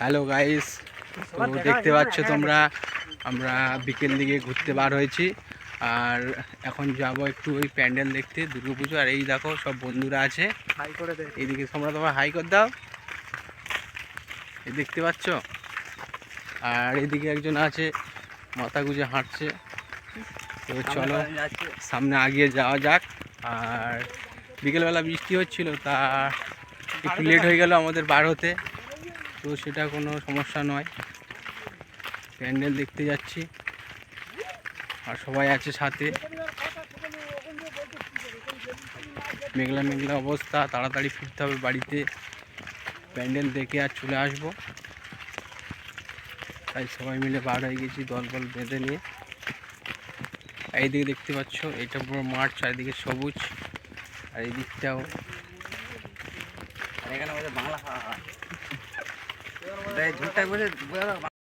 Hello guys তো দেখতে পাচ্ছ তোমরা আমরা বিকেল দিকে ঘুরতে বার হয়েছি। আর এখন যাব একটু ওই প্যান্ডেল দেখতে দুর্গাপুজো। আর এই দেখো সব বন্ধুরা আছে। হাই করে দে। এইদিকে তোমরা তোমার হাই করে দাও। এই দেখতে পাচ্ছ? আর এদিকে একজন আছে মাথা গুজে হাঁটছে। তো চলো সামনে আগিয়ে যাওয়া যাক। আর বিকেলবেলা বৃষ্টি হচ্ছিল তা একটু লেট হয়ে গেল আমাদের বার হতে। তো সেটা কোনো সমস্যা নয়। প্যান্ডেল দেখতে যাচ্ছি। আর সবাই আছে সাথে। মেঘলা মেঘলা অবস্থা, তাড়াতাড়ি ফিরতে হবে বাড়িতে। প্যান্ডেল দেখে আর চলে আসব। তাই সবাই মিলে বার হয়ে গেছি দল বল বেঁধে নিয়ে। এইদিকে দেখতে পাচ্ছ এটা পুরো মাঠ, চারিদিকে সবুজ। আর এই দিকটাও। এখানে 呗，你说再不是，我要。